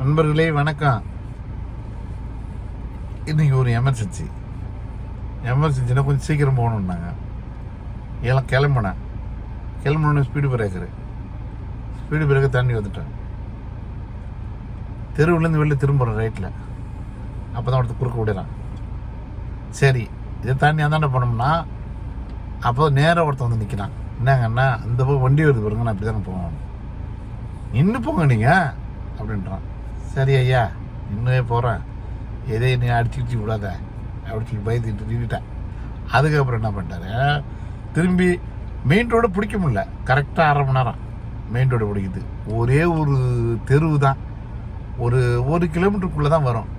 நண்பர்களே வணக்கம். இன்றைக்கி ஒரு எமர்ஜென்சி எமர்ஜென்சினா கொஞ்சம் சீக்கிரம் போகணுன்னாங்க எல்லாம் கிளம்புனேன். கிளம்புனோடனே ஸ்பீடு பிரேக்கரு ஸ்பீடு பிரேக்கர் தண்ணி வந்துட்டேன். தெருவுலேருந்து வெளில திரும்புகிறேன் ரைட்டில் அப்போ தான் ஒருத்தர் குறுக்க விடுறான். சரி இதை தாண்டி அந்தாண்ட போனோம்னா அப்போ நேராக ஒருத்தன் வந்து நிற்கிறான் என்னங்கண்ணா இந்த பக்கம் வண்டி வருது பாருங்க நான் அப்படி தானே போவேன் நின்று போங்க நீங்கள் அப்படின்றான். சரி ஐயா இன்னுமே போகிறேன் எதையும் நீ அடிச்சு விடாத. அப்படின்னு சொல்லி பயந்துட்டு நின்றுட்டேன் அதுக்கப்புறம் என்ன பண்ணிட்டாரு? திரும்பி மெயின் ரோடு பிடிக்க முடியல. கரெக்டாக அரை மணி நேரம் மெயின் ரோடு பிடிக்குது. ஒரே ஒரு தெருவு தான். ஒரு ஒரு கிலோமீட்டருக்குள்ளே தான் வரும்.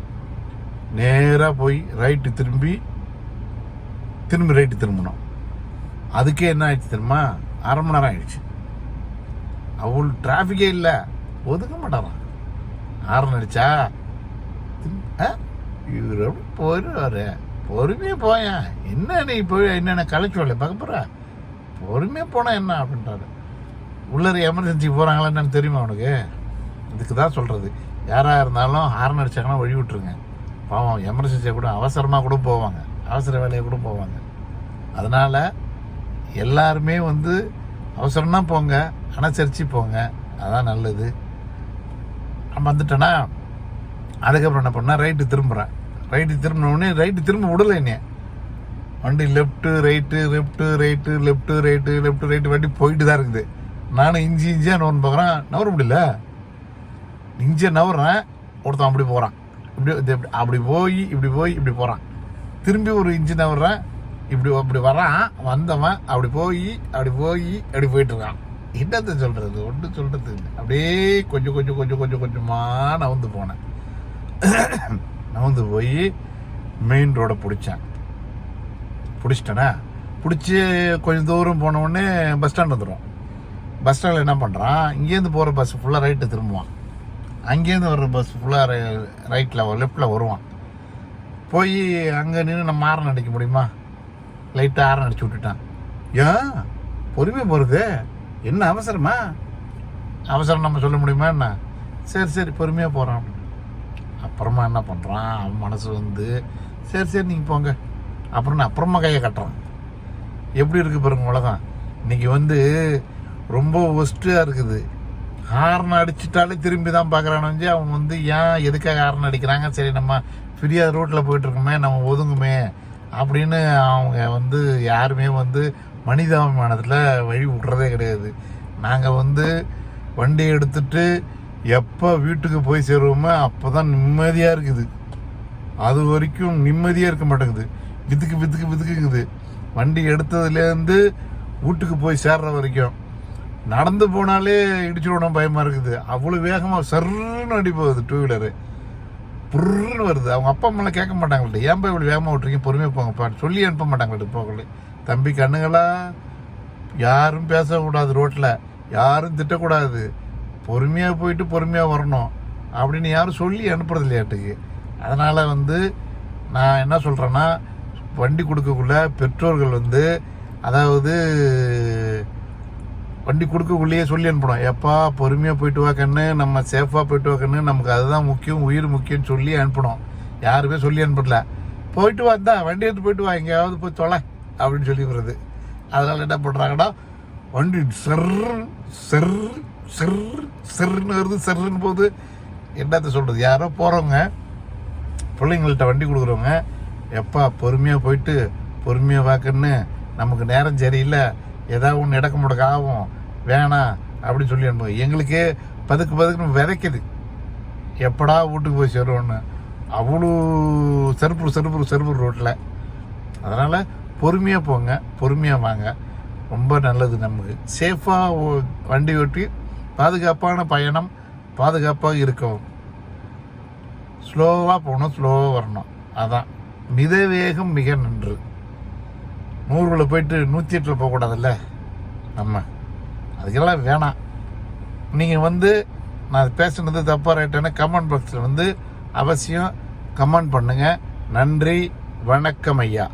நேராக போய் ரைட்டு திரும்பி திரும்பி ரைட்டு திரும்பணும். அதுக்கே என்ன ஆயிடுச்சு தெரியுமா? அரை மணி நேரம் ஆயிடுச்சு. அவள் டிராஃபிக்கே இல்லை. ஒதுக்க மாட்டாரான் ஆரன் அடிச்சா ஆ? இவர் எப்படி போயிடுவாரு பொறுமையாக போயேன் என்ன நீ போய் என்னென்ன கலைச்சு பார்க்க போகிற பொறுமையாக போனால் என்ன அப்படின்றாரு. உள்ளர எமர்ஜென்சி போகிறாங்களா என்னன்னு தெரியுமா அவனுக்கு இதுக்கு தான் சொல்கிறது யாராக இருந்தாலும் ஹார்ன் அடிச்சாங்கன்னா வழி விட்டுருங்க. பாவம் எமர்ஜென்சியை கூட அவசரமாக கூட போவாங்க. அவசர வேலையை கூட போவாங்க. அதனால் எல்லாருமே வந்து அவசரம்னா போங்க அனுசரித்து போங்க. அதான் நல்லது. வந்துட்டேன்னா வந்துட்டேனா? அதுக்கப்புறம் என்ன பண்ணேன்? ரைட்டு திரும்புகிறேன் ரைட்டு திரும்பினோடனே ரைட்டு திரும்ப விடலை என்னைய வண்டி left right left right left right left right வண்டி போயிட்டு தான் இருக்குது. நானும் இஞ்சி இஞ்சியாக நோன் பார்க்குறேன். நவர முடியல? இஞ்சியாக நவர்றேன் ஒருத்தன் அப்படி போகிறான் இப்படி அப்படி போய் இப்படி போய் இப்படி போகிறான் திரும்பி ஒரு இஞ்சி நவறேன். இப்படி அப்படி வரான். வந்தவன் அப்படி போய் அப்படி போய் அப்படி போயிட்டுருக்கான் என்னத்தை சொல்கிறது ஒன்று சொல்கிறது இல்லை. அப்படியே கொஞ்சம் கொஞ்சம் கொஞ்சம் கொஞ்சம் கொஞ்சமாக நவுந்து போனேன். நவுந்து போய் மெயின் ரோடை பிடிச்சேன். பிடிச்சிட்டேனா? பிடிச்சி கொஞ்சம் தூரம் போனவுடனே பஸ் ஸ்டாண்ட் வந்துடும் பஸ் ஸ்டாண்டில் என்ன பண்ணுறான் இங்கேருந்து போகிற பஸ் ஃபுல்லாக ரைட்டு திரும்புவான். அங்கேருந்து வர்ற பஸ் ஃபுல்லாக ரைட்டில் லெஃப்டில் வருவான். போய் அங்கே நின்று நம்ம ஆரன் அடிக்க முடியுமா? லைட்டாக ஆரன் அடிச்சு விட்டுட்டான். ஏன்? பொறுமையாக போகிறது என்ன அவசரமா? அவசரம் நம்ம சொல்ல முடியுமா என்ன? சரி சரி பொறுமையாக போகிறான் அப்புறமா என்ன பண்ணுறான் அவன் மனசு வந்து சரி சரி நீங்கள் போங்க. அப்புறம் நான் அப்புறமா கையை கட்டுறான். எப்படி இருக்குது பாருங்க உலகம் இன்றைக்கி வந்து ரொம்ப ஒஸ்ட்டாக இருக்குது. ஹார்ன் அடிச்சிட்டாலே திரும்பி தான் பார்க்குறானு அவன் வந்து ஏன் எதுக்காக ஹார்ன் அடிக்கிறாங்க? சரி நம்ம ஃப்ரீயாக ரோட்டில் போயிட்டுருக்கோமே நம்ம ஒதுங்குமே அப்படின்னு அவங்க வந்து யாருமே வந்து மனிதாபிமானத்தில் வழி விட்றதே கிடையாது. நாங்கள் வந்து வண்டி எடுத்துட்டு எப்போ வீட்டுக்கு போய் சேருவோமோ அப்போ தான் நிம்மதியாக இருக்குது. அது வரைக்கும் நிம்மதியாக இருக்க மாட்டேங்குது. வித்துக்கு வித்துக்கு வித்துக்குங்குது வண்டி எடுத்ததுலேருந்து வீட்டுக்கு போய் சேர்ற வரைக்கும். நடந்து போனாலே இடிச்சுடணும் பயமாக இருக்குது. அவ்வளோ வேகமாக சர்ன்னு அடி போகுது டூ வீலரு புர்ன்னு வருது. அவங்க அப்பா அம்மாலாம் கேட்க மாட்டாங்கள்ட்ட. ஏன் போய் இவ்வளோ வேகமாக விட்டுறீங்க பொறுமையாக போங்கப்பான்னு சொல்லி அனுப்ப மாட்டாங்கள்ட்ட போகல. தம்பி கண்ணுங்களா? யாரும் பேசக்கூடாது ரோட்டில் யாரும் திட்டக்கூடாது. பொறுமையாக போயிட்டு பொறுமையாக வரணும் அப்படின்னு யாரும் சொல்லி அனுப்புறது இல்லையாட்டுக்கு அதனால் வந்து நான் என்ன சொல்கிறேன்னா வண்டி கொடுக்கக்குள்ள பெற்றோர்கள் வந்து அதாவது வண்டி கொடுக்கக்குள்ளேயே சொல்லி அனுப்பணும் எப்பா பொறுமையாக போயிட்டு வாக்கன்னு நம்ம சேஃபாக போயிட்டு வாக்கன்னு நமக்கு அதுதான் முக்கியம் உயிர் முக்கியம்னு சொல்லி அனுப்பணும். யாருமே சொல்லி அனுப்பல. போயிட்டு வந்தா வண்டி எடுத்து போயிட்டு வா எங்கேயாவது போய் தொலை அப்படின்னு சொல்லிடுறது அதனால என்ன பண்ணுறாங்கன்னா வண்டி செர் செர் செர் செர்னு வருது செர்ன்னு போகுது. என்னத்த சொல்கிறது யாரோ போகிறவங்க பிள்ளைங்கள்ட்ட வண்டி கொடுக்குறவங்க எப்பா பொறுமையாக போயிட்டு பொறுமையாக வாக்குன்னு நமக்கு நேரம் சரியில்லை ஏதாவது ஒன்று இடக்க முடக்க ஆகும் வேணாம் அப்படின்னு சொல்லி அனுப்புவோம் எங்களுக்கே பதுக்கு பதுக்குன்னு விதைக்குது. எப்படா வீட்டுக்கு போய் சேருவோன்னு அவ்வளோ செருப்பு செருப்பு செருப்பு ரோட்டில் அதனால் பொறுமையாக போங்க பொறுமையாக வாங்க. ரொம்ப நல்லது நமக்கு. சேஃபாக வண்டி ஓட்டி பாதுகாப்பான பயணம் பாதுகாப்பாக இருக்கும் ஸ்லோவாக போகணும் ஸ்லோவாக வரணும். அதான். மித வேகம் மிக நன்று. நூறுல போயிட்டு நூற்றி எட்டில் போகக்கூடாதுல்ல? நம்ம. அதுக்கெல்லாம் வேணாம். நீங்கள் வந்து நான் பேசுனது தப்பாக ரைட்டான கமெண்ட் பாக்ஸில் வந்து அவசியம் கமெண்ட் பண்ணுங்கள் நன்றி வணக்கம் ஐயா.